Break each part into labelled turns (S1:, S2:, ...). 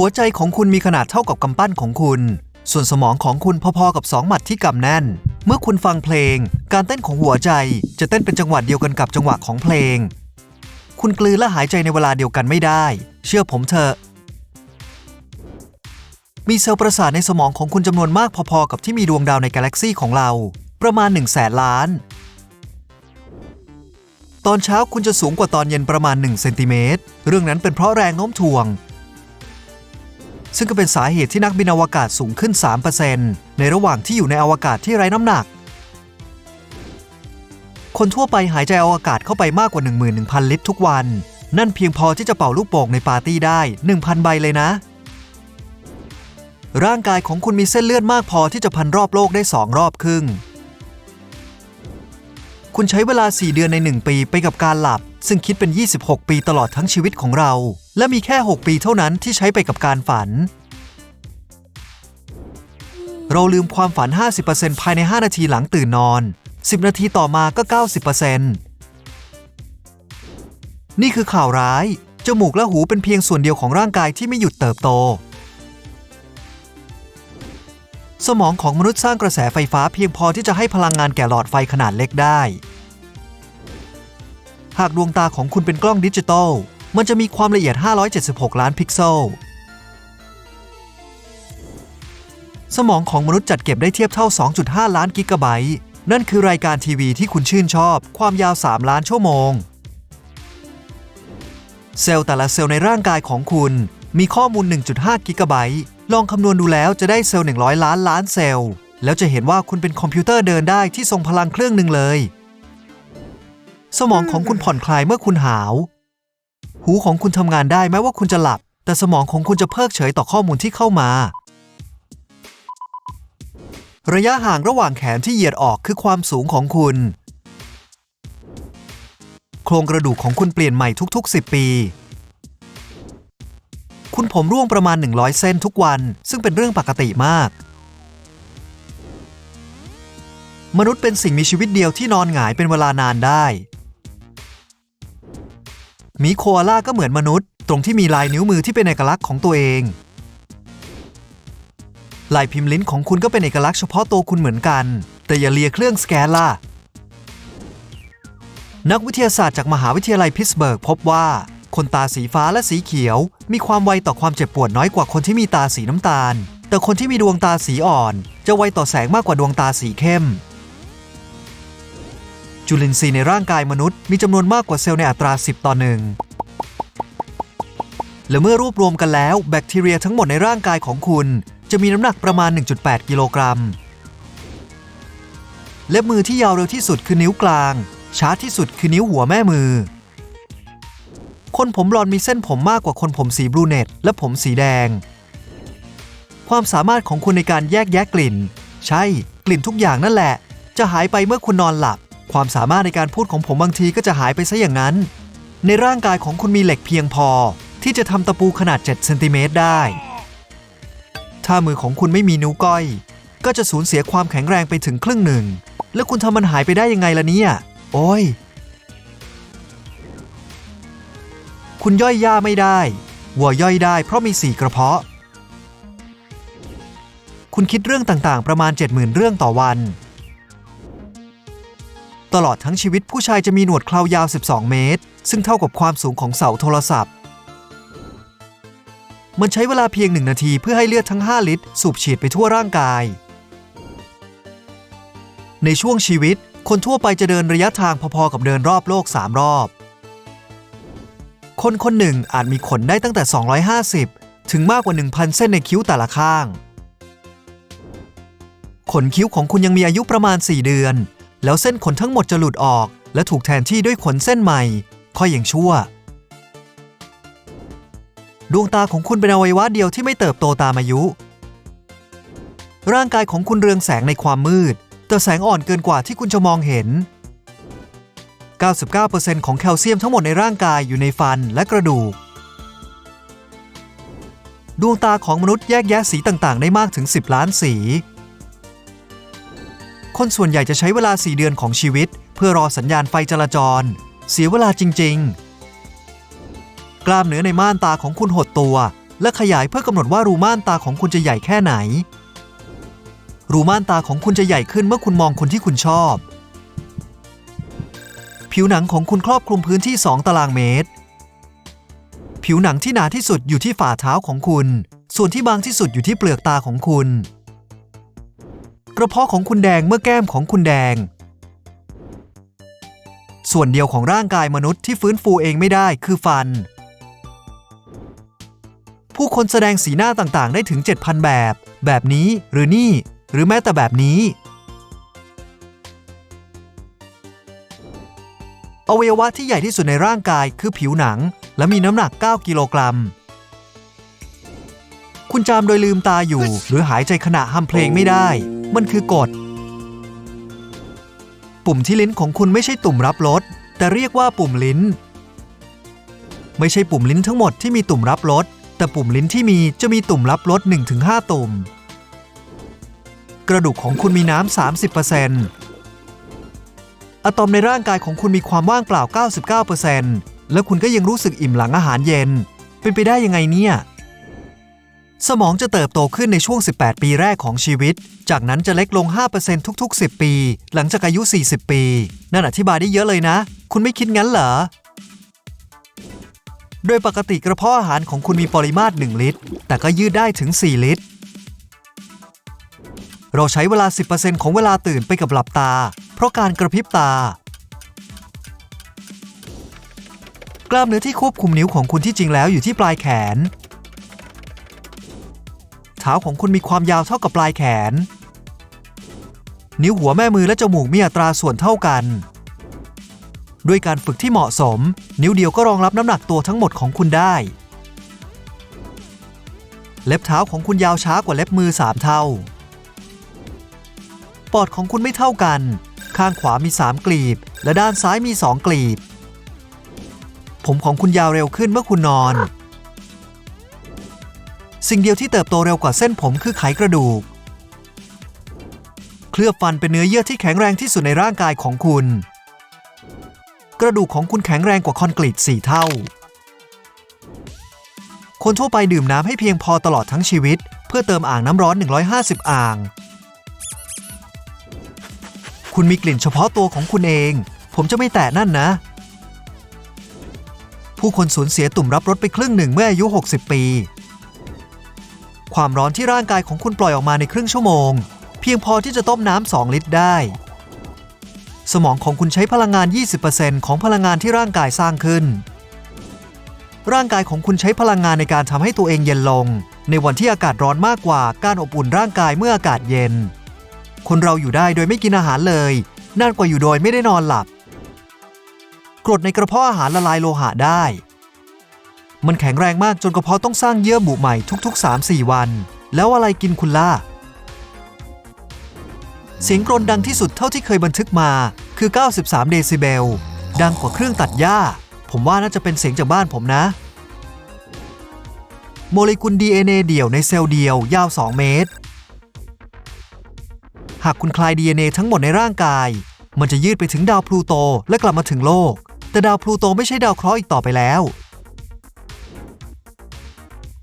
S1: หัวใจของคุณมีขนาดเท่ากับกำปั้นของคุณ ส่วนสมองของคุณพอๆกับสองหมัดที่กำแน่น เมื่อคุณฟังเพลง การเต้นของหัวใจจะเต้นเป็นจังหวะเดียวกันกับจังหวะของเพลง คุณกลืนและหายใจในเวลาเดียวกันไม่ได้ เชื่อผมเถอะ มีเซลล์ประสาทในสมองของคุณจำนวนมากพอๆกับที่มีดวงดาวในกาแล็กซีของเรา ประมาณ1แสนล้าน ตอนเช้าคุณจะสูงกว่าตอนเย็นประมาณ1เซนติเมตรเรื่องนั้นเป็นเพราะแรงโน้มถ่วง ซึ่งก็เป็นสาเหตุที่นักบินอวกาศสูงขึ้น 3%ในระหว่างที่อยู่ในอวกาศที่ไร้น้ำหนัก คนทั่วไปหายใจอวกาศเข้าไปมากกว่า 11,000 ลิตรทุกวัน นั่นเพียงพอที่จะเป่าลูกโป่งในปาร์ตี้ได้ 1,000 ใบเลยนะ ร่างกายของคุณมีเส้นเลือดมากพอที่จะพันรอบโลกได้ 2 รอบครึ่ง คุณใช้เวลา 4 เดือนใน 1 ปีไปกับการหลับ ซึ่งคิดเป็น 26 ปีตลอดทั้งชีวิตของเรา และมีแค่ 6 ปีเท่านั้นที่ใช้ไปกับการฝัน เราลืมความฝัน 50%ภายใน 5 นาทีหลังตื่นนอน 10 นาทีต่อมาก็ 90%นี่คือข่าวร้าย จมูกและหูเป็นเพียงส่วนเดียวของร่างกายที่ไม่หยุดเติบโต สมองของมนุษย์สร้างกระแสไฟฟ้าเพียงพอที่จะให้พลังงานแก่หลอดไฟขนาดเล็กได้ หากดวงตาของคุณเป็นกล้องดิจิตอล มันจะมีความละเอียด 576 ล้านพิกเซล สมองของมนุษย์จัดเก็บได้เทียบเท่า 2.5 ล้านกิกะไบต์ นั่นคือรายการทีวีที่คุณชื่นชอบ ความยาว 3 ล้านชั่วโมง เซลล์แต่ละเซลล์ในร่างกายของคุณมีข้อมูล 1.5 กิกะไบต์ ลองคำนวณดูแล้วจะได้เซลล์ 100 ล้านล้านเซลล์ แล้วจะเห็นว่าคุณเป็นคอมพิวเตอร์เดินได้ที่ทรงพลังเครื่องหนึ่งเลย สมองของคุณผ่อนคลายเมื่อคุณหาว หูของคุณทำงานได้แม้ว่าคุณจะหลับ แต่สมองของคุณจะเพิกเฉยต่อข้อมูลที่เข้ามา ระยะห่างระหว่างแขนที่เหยียดออกคือความสูงของคุณ โครงกระดูกของคุณเปลี่ยนใหม่ทุก ๆ 10 ปี คุณผมร่วงประมาณ 100 เส้นทุกวัน ซึ่งเป็นเรื่องปกติมากมนุษย์เป็นสิ่งมีชีวิตเดียวที่นอนหงายเป็นเวลานานได้ หมีโคอาล่าก็เหมือนมนุษย์ ตรงที่มีลายนิ้วมือที่เป็นเอกลักษณ์ของตัวเอง ลายพิมพ์ลิ้นของคุณก็เป็นเอกลักษณ์เฉพาะตัวคุณเหมือนกัน แต่อย่าเลียเครื่องสแกนล่ะนักวิทยาศาสตร์จากมหาวิทยาลัยพิตสเบิร์กพบว่า คนตาสีฟ้าและสีเขียว มีความไวต่อความเจ็บปวดน้อยกว่าคนที่มีตาสีน้ำตาล แต่คนที่มีดวงตาสีอ่อน จะไวต่อแสงมากกว่าดวงตาสีเข้ม จุลินทรีย์ในร่างกายมนุษย์มีจำนวนมากกว่าเซลล์ในอัตรา 10 ต่อหนึ่งและเมื่อรวบรวมกันแล้วแบคทีเรียทั้งหมดในร่างกายของคุณ จะมีน้ำหนักประมาณ 1.8 กิโลกรัม เล็บมือที่ยาวเร็วที่สุดคือนิ้วกลาง ช้าที่สุดคือนิ้วหัวแม่มือ คนผมบลอนมีเส้นผมมากกว่าคนผมสีบลูเนตและผมสีแดง ความสามารถของคุณในการแยกแยะกลิ่น ใช่ กลิ่นทุกอย่างนั่นแหละ จะหายไปเมื่อคุณนอนหลับ ความสามารถในการพูดของผมบางทีก็จะหายไปซะอย่างนั้น ในร่างกายของคุณมีเหล็กเพียงพอ ที่จะทำตะปูขนาด 7 เซนติเมตรได้ ถ้ามือของคุณไม่มีนิ้วก้อย ก็จะสูญเสียความแข็งแรงไปถึงครึ่งหนึ่ง แล้วคุณทำมันหายไปได้ยังไงล่ะเนี่ย โอ้ย คุณย่อยหญ้าไม่ได้ วัวย่อยได้เพราะมีสี่กระเพาะ คุณคิดเรื่องต่างๆ ประมาณ 70,000 เรื่องต่อวัน ตลอดทั้งชีวิตผู้ชายจะมีหนวดเครายาว 12 เมตร ซึ่งเท่ากับความสูงของเสาโทรศัพท์ มันใช้เวลาเพียงหนึ่งนาทีเพื่อให้เลือดทั้ง 5 ลิตร สูบฉีดไปทั่วร่างกาย ในช่วงชีวิต คนทั่วไปจะเดินระยะทางพอๆกับเดินรอบโลก 3 รอบ คนคนหนึ่งอาจมีขนได้ตั้งแต่ 250 ถึงมากกว่า 1,000 เส้นในคิ้วแต่ละข้าง ขนคิ้วของคุณยังมีอายุประมาณ 4 เดือน แล้วเส้นขนทั้งหมดจะหลุดออก และถูกแทนที่ด้วยขนเส้นใหม่ ค่อยอย่างชั่ว ดวงตาของคุณเป็นอวัยวะเดียวที่ไม่เติบโตตามอายุ ร่างกายของคุณเรืองแสงในความมืด แต่แสงอ่อนเกินกว่าที่คุณจะมองเห็น 99%ของแคลเซียมทั้งหมดในร่างกายอยู่ในฟันและกระดูก ดวงตาของมนุษย์แยกแยะสีต่างๆ ได้มากถึง 10 ล้านสี คนส่วนใหญ่จะใช้เวลา 4 เดือนของชีวิต เพื่อรอสัญญาณไฟจราจร เสียเวลาจริง ๆ กล้ามเนื้อในม่านตาของคุณหดตัว และขยายเพื่อกำหนดว่ารูม่านตาของคุณจะใหญ่แค่ไหน รูม่านตาของคุณจะใหญ่ขึ้นเมื่อคุณมองคนที่คุณชอบ ผิวหนังของคุณครอบคลุมพื้นที่ 2 ตารางเมตร ผิวหนังที่หนาที่สุดอยู่ที่ฝ่าเท้าของคุณ ส่วนที่บางที่สุดอยู่ที่เปลือกตาของคุณ กระเพาะของคุณแดงเมื่อแก้มของคุณแดง ส่วนเดียวของร่างกายมนุษย์ที่ฟื้นฟูเองไม่ได้คือฟัน ผู้คนแสดงสีหน้าต่างๆ ได้ถึง 7,000 แบบ แบบนี้หรือนี่ หรือแม้แต่แบบนี้ อวัยวะที่ใหญ่ที่สุดในร่างกายคือผิวหนัง และมีน้ำหนัก 9 กิโลกรัมคุณจามโดยลืมตาอยู่ หรือหายใจขณะฮัมเพลงไม่ได้ มันคือกฎ ปุ่มที่ลิ้นของคุณไม่ใช่ตุ่มรับรสแต่เรียกว่าปุ่มลิ้น ไม่ใช่ปุ่มลิ้นทั้งหมดที่มีตุ่มรับรสแต่ปุ่มลิ้นที่มีจะมีตุ่มรับรส1-5 ตุ่ม กระดูกของคุณมีน้ำ 30%อะตอมในร่างกายของคุณมีความว่างเปล่า 99%แล้วคุณก็ยังรู้สึกอิ่มหลังอาหารเย็น เป็นไปได้ยังไงเนี่ย สมองจะเติบโตขึ้นในช่วง 18 ปีแรกของชีวิต จากนั้นจะเล็กลง 5%ทุกๆ 10 ปี หลังจากอายุ 40 ปี นั่นอธิบายได้เยอะเลยนะ คุณไม่คิดงั้นเหรอ โดยปกติกระเพาะอาหารของคุณมีปริมาตร 1 ลิตร แต่ก็ยืดได้ถึง 4 ลิตร เราใช้เวลา 10%ของเวลาตื่นไปกับหลับตา เพราะการกระพริบตา กล้ามเนื้อที่ควบคุมนิ้วของคุณที่จริงแล้วอยู่ที่ปลายแขน ท้าของคุณมีความยาวเท่ากับปลายแขน นิ้วหัวแม่มือและจมูกมีอัตราส่วนเท่ากัน ด้วยการฝึกที่เหมาะสม นิ้วเดียวก็รองรับน้ำหนักตัวทั้งหมดของคุณได้ เล็บเท้าของคุณยาวช้ากว่าเล็บมือ3เท่า ปอดของคุณไม่เท่ากัน ข้างขวามี3กลีบ และด้านซ้ายมี2กลีบ ผมของคุณยาวเร็วขึ้นเมื่อคุณนอน สิ่งเดียวที่เติบโตเร็วกว่าเส้นผมคือไขกระดูก เคลือบฟันเป็นเนื้อเยื่อที่แข็งแรงที่สุดในร่างกายของคุณ กระดูกของคุณแข็งแรงกว่าคอนกรีต4เท่า คนทั่วไปดื่มน้ำให้เพียงพอตลอดทั้งชีวิต เพื่อเติมอ่างน้ำร้อน 150 อ่าง คุณมีกลิ่นเฉพาะตัวของคุณเอง ผมจะไม่แตะนั่นนะผู้คนสูญเสียตุ่มรับรสไปครึ่งหนึ่งเมื่ออายุ 60 ปี ความร้อนที่ร่างกายของคุณปล่อยออกมาในครึ่งชั่วโมง เพียงพอที่จะต้มน้ำ2ลิตรได้ สมองของคุณใช้พลังงาน 20%ของพลังงานที่ร่างกายสร้างขึ้น ร่างกายของคุณใช้พลังงานในการทำให้ตัวเองเย็นลง ในวันที่อากาศร้อนมากกว่าการอบอุ่นร่างกายเมื่ออากาศเย็น คนเราอยู่ได้โดยไม่กินอาหารเลยนานกว่าอยู่โดยไม่ได้นอนหลับกรดในกระเพาะอาหารละลายโลหะได้ มันแข็งแรงมากจนกระเพาะต้องสร้างเยื่อบุใหม่ทุกๆ 3-4 วัน แล้วอะไรกินคุณล่ะ เสียงกรนดังที่สุดเท่าที่เคยบันทึกมาคือ 93 เดซิเบล ดังกว่าเครื่องตัดหญ้า ผมว่าน่าจะเป็นเสียงจากบ้านผมนะ โมเลกุล DNA เดี่ยวในเซลล์เดียวยาว 2 เมตร หากคุณคลาย DNA ทั้งหมดในร่างกาย มันจะยืดไปถึงดาวพลูโตและกลับมาถึงโลก แต่ดาวพลูโตไม่ใช่ดาวเคราะห์อีกต่อไปแล้ว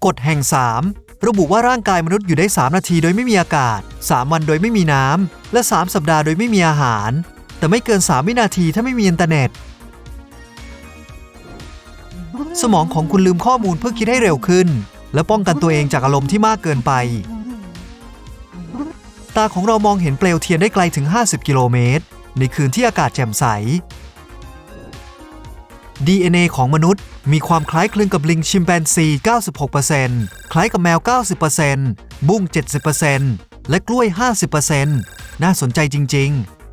S1: กฎแห่ง 3 ระบุว่าร่างกายมนุษย์อยู่ได้ 3 นาทีโดยไม่มีอากาศ 3 วันโดยไม่มีน้ำ และ 3 สัปดาห์โดยไม่มีอาหาร แต่ไม่เกิน 3 วินาทีถ้าไม่มีอินเทอร์เน็ต สมองของคุณลืมข้อมูลเพื่อคิดให้เร็วขึ้น และป้องกันตัวเองจากอารมณ์ที่มากเกินไป ตาของเรามองเห็นเปลวเทียนได้ไกลถึง 50 กิโลเมตร ในคืนที่อากาศแจ่มใส DNA ของมนุษย์ มีความคล้ายคลึงกับลิงชิมแปนซี 96%คล้ายกับแมว 90%บุ้ง 70%และกล้วย 50%น่าสนใจจริง ๆ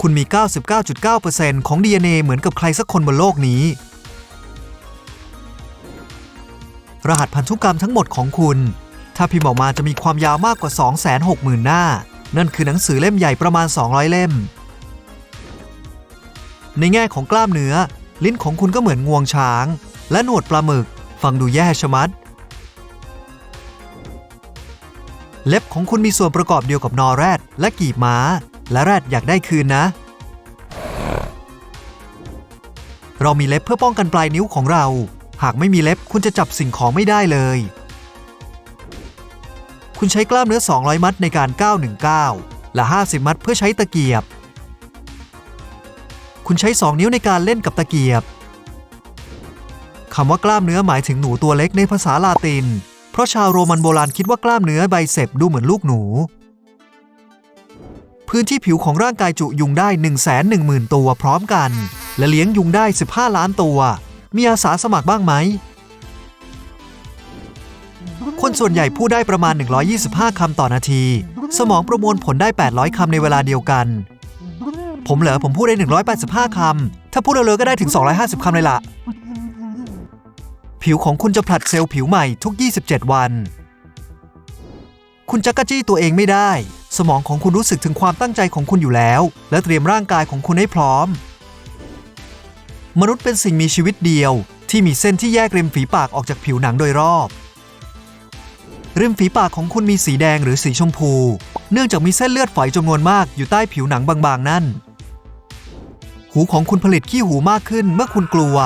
S1: คุณมี 99.9%ของ DNA เหมือนกับใครสักคนบนโลกนี้ รหัสพันธุกรรมทั้งหมดของคุณ ถ้าพิมพ์ออกมาจะมีความยาวมากกว่า 260,000 หน้า นั่นคือหนังสือเล่มใหญ่ประมาณ 200 เล่ม ในแง่ของกล้ามเนื้อ ลิ้นของคุณก็เหมือนงวงช้าง และหนวดปลาหมึก ฟังดูแย่ชะมัด เล็บของคุณมีส่วนประกอบเดียวกับนอแรด และกีบม้า และแรดอยากได้คืนนะ เรามีเล็บเพื่อป้องกันปลายนิ้วของเรา หากไม่มีเล็บคุณจะจับสิ่งของไม่ได้เลย คุณใช้กล้ามเนื้อ 200 มัดในการก้าว1ก้าและ 50 มัดเพื่อใช้ตะเกียบ คุณใช้ 2 นิ้วในการเล่นกับตะเกียบคำว่ากล้ามเนื้อหมายถึงหนูตัวเล็กในภาษาลาติน เพราะชาวโรมันโบราณคิดว่ากล้ามเนื้อไบเซปดูเหมือนลูกหนู พื้นที่ผิวของร่างกายจุยุงได้ 1 1 0 0 0 0 ตัวพร้อมกัน และเลี้ยงยุงได้ 15 ล้านตัว มีอาสาสมัครบ้างไหม คนส่วนใหญ่พูดได้ประมาณ 125 คำต่อนาที สมองประมวลผลได้ 800 คำในเวลาเดียวกัน ผมเหรอผมพูดได้ 185 คำ ถ้าพูดเร็วๆก็ได้ถึง 250 คำเลยล่ะ ผิวของคุณจะผลัดเซลล์ผิวใหม่ทุก 27 วัน คุณจักกะจี้ตัวเองไม่ได้ สมองของคุณรู้สึกถึงความตั้งใจของคุณอยู่แล้ว และเตรียมร่างกายของคุณให้พร้อม มนุษย์เป็นสิ่งมีชีวิตเดียว ที่มีเส้นที่แยกริมฝีปากออกจากผิวหนังโดยรอบริมฝีปากของคุณมีสีแดงหรือสีชมพู เนื่องจากมีเส้นเลือดฝอยจำนวนมากอยู่ใต้ผิวหนังบางๆ นั่น หูของคุณผลิตขี้หูมากขึ้นเมื่อคุณกลัว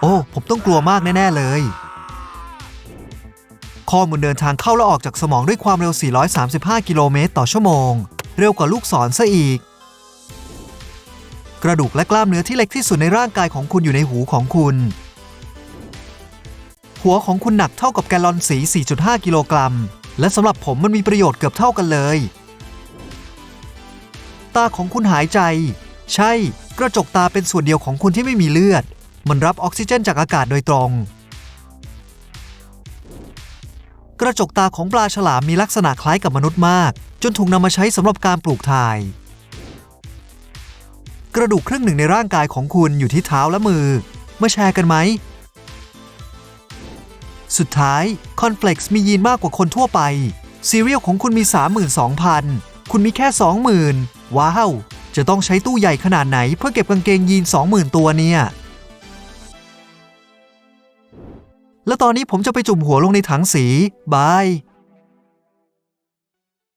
S1: โอ้ ผมต้องกลัวมากแน่ ๆ เลย ข้อมูลเดินทางเข้าและออกจากสมองด้วยความเร็ว 435 กิโลเมตรต่อชั่วโมง เร็วกว่าลูกศรซะอีก กระดูกและกล้ามเนื้อที่เล็กที่สุดในร่างกายของคุณอยู่ในหูของคุณ หัวของคุณหนักเท่ากับแกลลอนสี 4.5 กิโลกรัม และสำหรับผมมันมีประโยชน์เกือบเท่ากันเลย ตาของคุณหายใจ ใช่ กระจกตาเป็นส่วนเดียวของคุณที่ไม่มีเลือด มันรับออกซิเจนจากอากาศโดยตรง กระจกตาของปลาฉลามมีลักษณะคล้ายกับมนุษย์มาก จนถูกนำมาใช้สำหรับการปลูกถ่าย กระดูกครึ่งหนึ่งในร่างกายของคุณอยู่ที่เท้าและมือมาแชร์กันไหม สุดท้ายคอนเฟล็กซ์มียีนมากกว่าคนทั่วไปซีเรียลของคุณมี 32,000 คุณมีแค่ 20,000 ว้าว จะต้องใช้ตู้ใหญ่ขนาดไหนเพื่อเก็บกางเกงยีน20,000 ตัวเนี่ย แล้วตอนนี้ผมจะไปจุ่มหัวลงในถังสี บาย